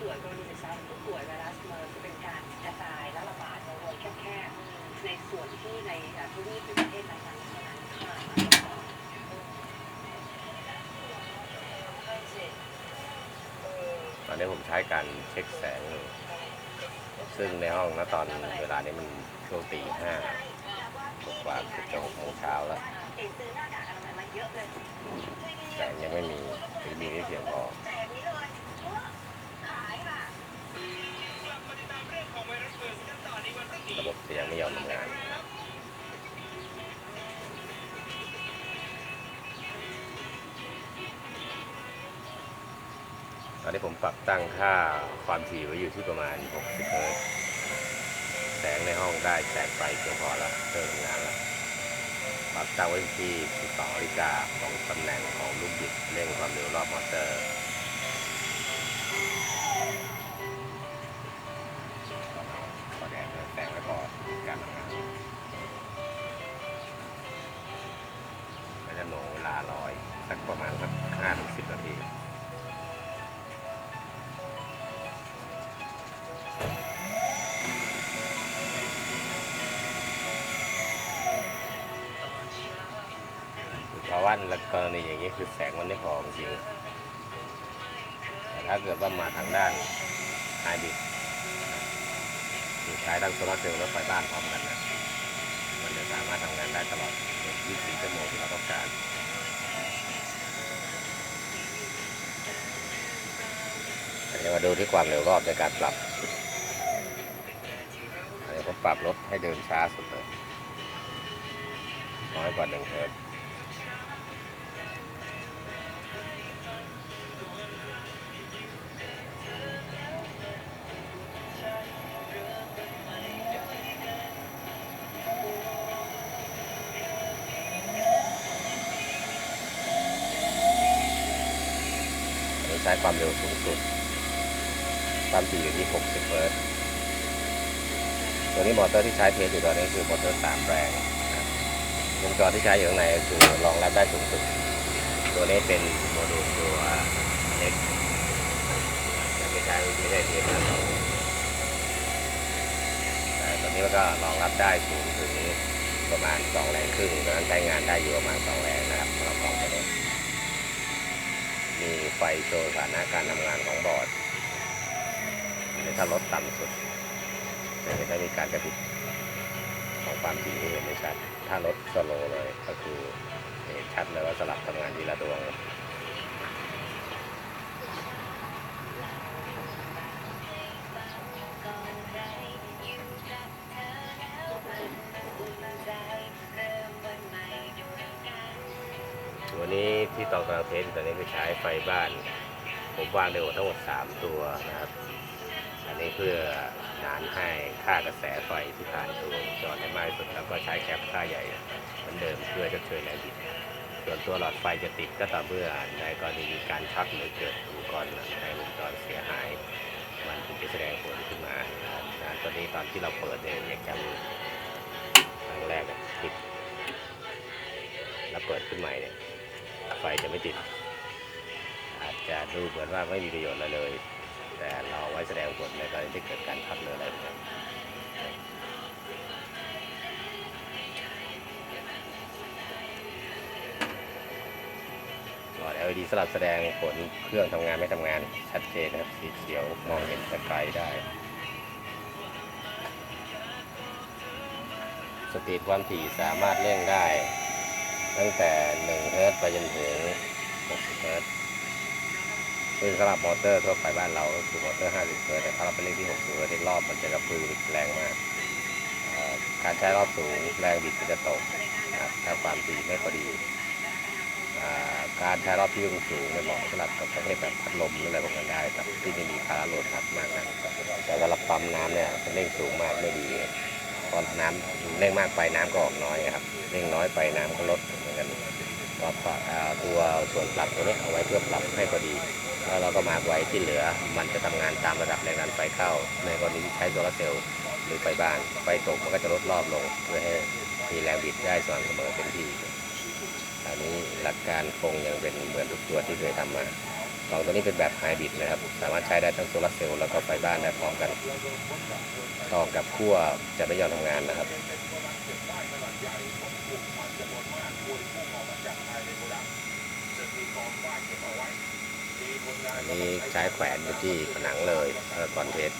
ป่วยกรณีศึกษาผู้ป่วยไวรัสเมอร์เป็นการกระจายและระบาดในวงแค่ในส่วนที่ในทวีปหรือประเทศนั้นๆเท่านั้นค่ะตอนนี้ผมใช้การเช็คแสงอยซึ่งในห้องนะตอนเวลานี้มันช่วงตีห้ากว่าจะหกโมงเช้าแล้วแสงยังไม่มีมีไดเพียงพอ อนนี้ผมปรับตั้งค่าความถี่ไว้อยู่ที่ประมาณ 60เฮิรตซ์แสงในห้องได้แสงไฟเพียงพอแล้วเริ่มงานแล้วปรับตั้งไว้ที่ 12นาฬิกาของตำแหน่งของลูกบิดเร่งความเร็วรอบมอเตอร์ขอแดงแสงไว้ก่อการทำงานก็จะหน่วงเวลารออีกสักประมาณสักห้าถึงสิบนาที เพราะว่าในกรณีอย่างนี้คือแสงมันไม่พอจริงแต่ถ้าเกิดว่ามาทางด้านไฮบริดคือใช้ทั้งโซลาร์เซลล์และไฟบ้านพร้อมกันนะมันจะสามารถทำงานได้ตลอด 24 ชั่วโมงที่เราต้องการอันนี้มาดูที่ความเร็วรอบในการปรับอันนี้ผมปรับรถให้เดินช้าสุดเลยน้อยกว่า1เฮิร์ต ช้ความเร็วสูงสุด ความถี่อยู่ที่ 60 เฮิร์ตซ์ตัวนี้มอเตอร์ที่ใช้เทสอยู่ตอนนี้คือมอเตอร์3แรงวงจรที่ใช้อยู่ข้างในคือรองรับได้สูงสุด ตัวนี้เป็นโมดูลตัวเล็กยังไม่ใช่ไม่ได้เทสมาสองแต่ตอนนี้มันก็รองรับได้สูงถึงประมาณ 2 แรงครึ่งดังนั้นใช้งานได้อยู่ประมาณ 2 แรงนะครับสำหรับกล่อง ไฟโชว์สถานะการทำงานของบอร์ดถ้าลดต่ำสุดจะไม่ได้มีการกระพริบของความถี่ที่เห็นไม่ชัด ถ้าลดสโลเลยก็คือเห็นชัดเลยว่าสลับทำงานทีละดวง วันนี้ที่ตองกำลังเทสตัวนี้คือใช้ไฟบ้าน ผมวางในโอทั้งหมด 3 ตัวนะครับ อันนี้เพื่อนานให้ค่ากระแสไฟที่ผ่านตัวงจรได้มากที่สุดแล้วก็ใช้แคปค่าใหญ่เหมือนเดิมเพื่อจะช่วยแรงบิดส่วนตัวหลอดไฟจะติดก็ต่อเมื่อในกรณีมีการช็อตหรือเกิดอุปกรณ์ในวงจรเสียหาย มันถึงจะแสดงผลขึ้นมานะครับอ่าตอนนี้ตอนที่เราเปิดเนี่ยเนี่ยแคมครั้งแรก ไฟจะไม่ติด อาจจะดูเหมือนว่าไม่มีประโยชน์อะไรเลย แต่เราเอไว้แสดงผลในกรณีที่เกิดการทับหรืออะไรแบบนี้หลอด LED สลับแสดงผลเครื่องทำงานไม่ทำงานชัดเจนนะครับสีเขียวมองเห็นไกลได้สปีดความถี่สามารถเร่งได้ ตั้งแต่1เฮิร์ตไปจนถึง60เฮิร์ตซ์ซึ่งสำหรับมอเตอร์ทั่วไปบ้านเราก็คือมอเตอร์ 50เฮิร์ตแต่ถ้าเราไปเล่นที่60เฮิร์ตรอบมันจะกระพือแรงมาก การใช้รอบสูงแรงบิดมันจะตกนะครับถ้าความถี่ไม่พอดีการใช้รอบที่สูงๆเนี่ยเหมาะสำหรับกับประเภทแบบพัดลมหรืออะไรพวกนั้นได้แต่ที่ไม่มีภาระโหลดพัดมากนะแต่สำหรับปั๊มน้ำเนี่ยเร่งสูงมากไม่ดี เพราะน้ำเร่งมากไปน้ำก็ออกน้อยครับเร่งน้อยไปน้ำก็ลดเหมือนกันก็ตัวส่วนปรับตัวนี้เอาไว้เพื่อปรับให้พอดี แล้วเราก็มาไว้ที่เหลือ มันจะทำงานตามระดับแรงดันไฟเข้า ในกรณีที่ใช้โซลาร์เซลล์หรือไฟบ้านไฟตกมันก็จะลดรอบลงเพื่อให้มีแรงบิดได้สม่ำเสมอเต็มที่อันนี้หลักการคงยังเป็นเหมือนทุกตัวที่เคยทำมา สองตัวนี้เป็นแบบไฮบริดนะครับ สามารถใช้ได้ทั้งโซลาร์เซลล์แล้วก็ไฟบ้านได้พร้อมกัน ต่อกับขั้วจะไม่ยอมทำงานนะครับนี่ใช้แขวนอยู่ที่ผนังเลยก่อนเทส